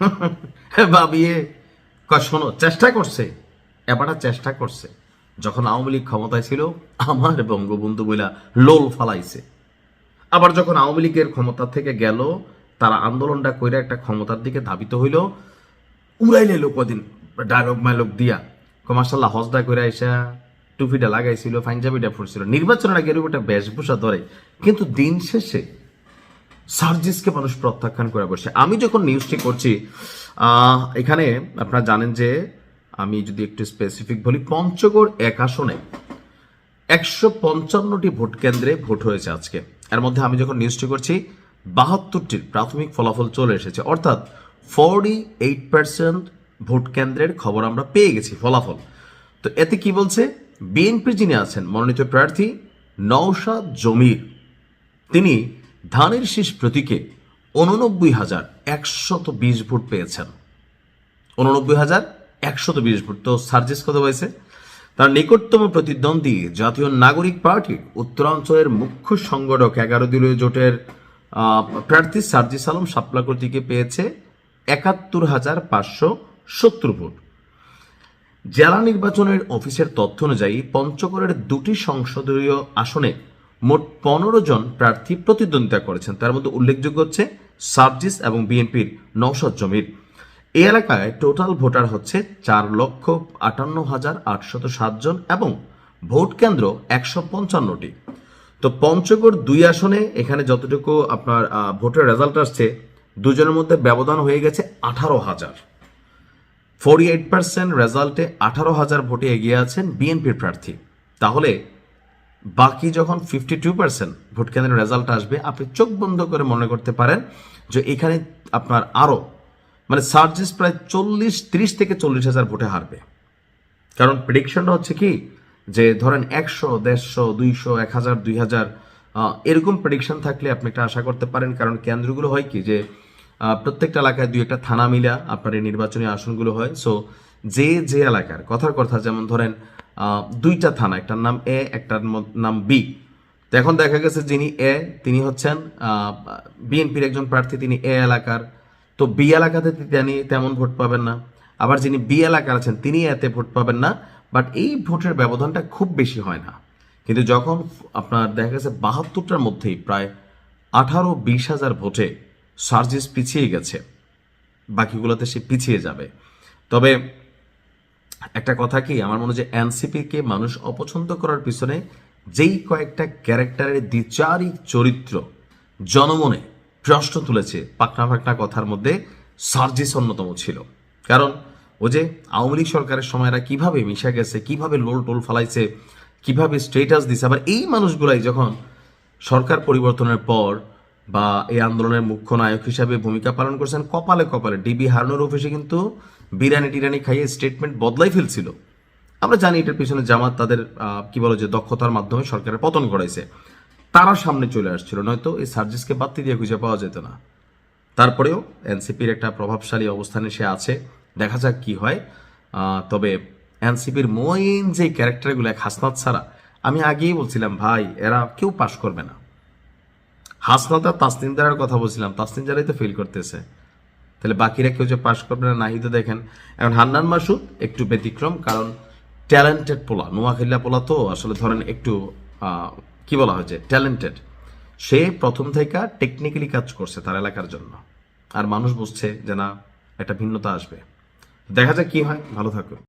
ভাবিয়ে শোনো, চেষ্টা করছে। এবারটা চেষ্টা করছে। যখন আওয়ামী লীগ ক্ষমতায় ছিল, আমার বঙ্গবন্ধু বইলা লোল ফালাইছে। আবার যখন আওয়ামী লীগের ক্ষমতা থেকে গেল, তারা আন্দোলনটা কইরা একটা ক্ষমতার দিকে ধাবিত হইল উড়াই লাইলো কদিন ডায়লগ মাইলগ দিয়া। কমার্শাল্লাহ হজদা করে আইসা, টুপিটা লাগাইছিল, পাঞ্জাবিটা ফুটছিল নির্বাচনের আগে এরকম একটা বেশভূষা ধরে। কিন্তু দিন শেষে সার্জিসকে মানুষ প্রত্যাখ্যান করে বসে। আমি যখন নিউজটি করছি এখানে আপনারা জানেন যে আমি যদি একটু স্পেসিফিক বলি, পঞ্চগড় এক আসনে একশো পঞ্চান্নটি ভোট কেন্দ্রে ভোট হয়েছে আজকে। এর মধ্যে আমি যখন নিউজটি করছি, বাহাত্তরটির প্রাথমিক ফলাফল চলে এসেছে। অর্থাৎ ফর্টি এইট পার্সেন্ট ভোট কেন্দ্রের খবর আমরা পেয়ে গেছি, ফলাফল। তো এতে কি বলছে? বিএনপি যিনি আছেন, মনোনীত প্রার্থী নওশাদ জমির। তিনি ধানের শীষ প্রতীকে উননব্বই হাজার একশত বিশ ভোট পেয়েছেন। উননব্বই হাজার একশত বিশ ভোট। তো সার্জিস কত হয়েছে তার নিকটতম প্রতিদ্বন্দ্বী জাতীয় নাগরিক পার্টির উত্তরাঞ্চলের মুখ্য সংগঠক এগারো দলীয় জোটের প্রার্থী সার্জিস আলম শাপলা কর্তৃকে পেয়েছে একাত্তর হাজার পাঁচশো সত্তর ভোট। জেলা নির্বাচনের অফিসের তথ্য অনুযায়ী পঞ্চগড়ের দুটি সংসদীয় আসনে মোট পনেরো জন প্রার্থী প্রতিদ্বন্দ্বিতা করেছেন। তার মধ্যে উল্লেখযোগ্য হচ্ছে সার্জিস এবং বিএনপির নৌসদ জমির। এই এলাকায় টোটাল ভোটার হচ্ছে চার লক্ষ আটান্ন হাজার আটশত সাত জন এবং ভোট কেন্দ্র একশো পঞ্চান্নটি। তো পঞ্চগড় দুই আসনে এখানে যতটুকু আপনার ভোটের রেজাল্ট আসছে, দুজনের মধ্যে ব্যবধান হয়ে গেছে আঠারো হাজার। ফোরটি এইট পার্সেন্ট রেজাল্টে আঠারো হাজার ভোটে এগিয়ে আছেন বিএনপির প্রার্থী। তাহলে বাকি যখন ফিফটি টু পার্সেন্ট ভোট কেন্দ্রের রেজাল্ট আসবে, আপনি চোখ বন্ধ করে মনে করতে পারেন যে এখানে আপনার আরও মানে সার্জেস প্রায় চল্লিশ, ত্রিশ থেকে চল্লিশ হাজার ভোটে হারবে। কারণ প্রেডিকশনটা হচ্ছে কি? যে ধরেন একশো, দেড়শো, দুইশো, এক হাজার, দুই হাজার এরকম প্রেডিকশন থাকলে আপনি একটা আশা করতে পারেন। কারণ কেন্দ্রগুলো হয় কি? যে প্রত্যেকটা এলাকায় দুই একটা থানা মিলা আপনার এই নির্বাচনী আসনগুলো হয়। সো যে যে এলাকার, কথার কথা যেমন ধরেন দুইটা থানা, একটার নাম এ, একটার নাম বি। তো এখন দেখা গেছে যিনি এ, তিনি হচ্ছেন বিএনপির একজন প্রার্থী, তিনি এ এলাকার। তো বি এলাকাতে তিনি তেমন ভোট পাবেন না। আবার যিনি বি এলাকার আছেন, তিনি এতে ভোট পাবেন না। বাট এই ভোটের ব্যবধানটা খুব বেশি হয় না। কিন্তু যখন আপনার দেখা গেছে বাহাত্তরটার মধ্যেই প্রায় আঠারো, বিশ হাজার ভোটে সার্জিস পিছিয়ে গেছে, বাকিগুলোতে সে পিছিয়ে যাবে। তবে একটা কথা কি, আমার মনে হয় যে এনসিপিকে মানুষ অপছন্দ করার পিছনে যেই কয়েকটা ক্যারেক্টারের দ্বিচারিক চরিত্র জনমনে প্রশ্ন তুলেছে, পাকনা পাকনা কথার মধ্যে সার্জিস অন্যতম ছিল। কারণ ও যে আওয়ামী লীগ সরকারের সময়রা কীভাবে মিশা গেছে, কীভাবে লোল টোল ফালাইছে, কীভাবে স্টেটাস দিছে, আবার এই মানুষগুলাই যখন সরকার পরিবর্তনের পর বা এই আন্দোলনের মুখ্য নায়ক হিসাবে ভূমিকা পালন করেছেন কপালে কপালে। ডিবি হারনোর অফিসে কিন্তু বিরিয়ানি টিরানি খাইয়ে স্টেটমেন্ট বদলাই ফেলছিল। আমরা জানি এটার পিছনে জামাত তাদের কি বলে যে দক্ষতার মাধ্যমে সরকারের পতন করাইছে তারা সামনে চলে আসছিল, নয়তো এই সার্জিসকে বাত্তি দিয়ে খুঁজে পাওয়া যেত না। তারপরেও এনসিপির একটা প্রভাবশালী অবস্থানে সে আছে, দেখা যাক কি হয়। তবে এনসিপির মইন যে ক্যারেক্টারগুলো এক হাসনাত ছাড়া, আমি আগেই বলছিলাম, ভাই, এরা কেউ পাশ করবে না। হাসনাত আর তাসনিম কথা বলছিলাম তাসনিম তো ফেল করতেছে। তাহলে বাকিরা কেউ যে পাশ করবে না নাহি তো দেখেন। এখন হান্নান মাসুদ একটু ব্যতিক্রম, কারণ ট্যালেন্টেড পোলা নোয়াখিল্লা পোলা তো আসলে ধরেন একটু কি বলা হয়েছে ট্যালেন্টেড সে প্রথম থেকে টেকনিক্যালি কাজ করছে তার এলাকার জন্য। আর মানুষ বুঝছে যে না, একটা ভিন্নতা আসবে। দেখা যাক কি হয়, ভালো থাকুন।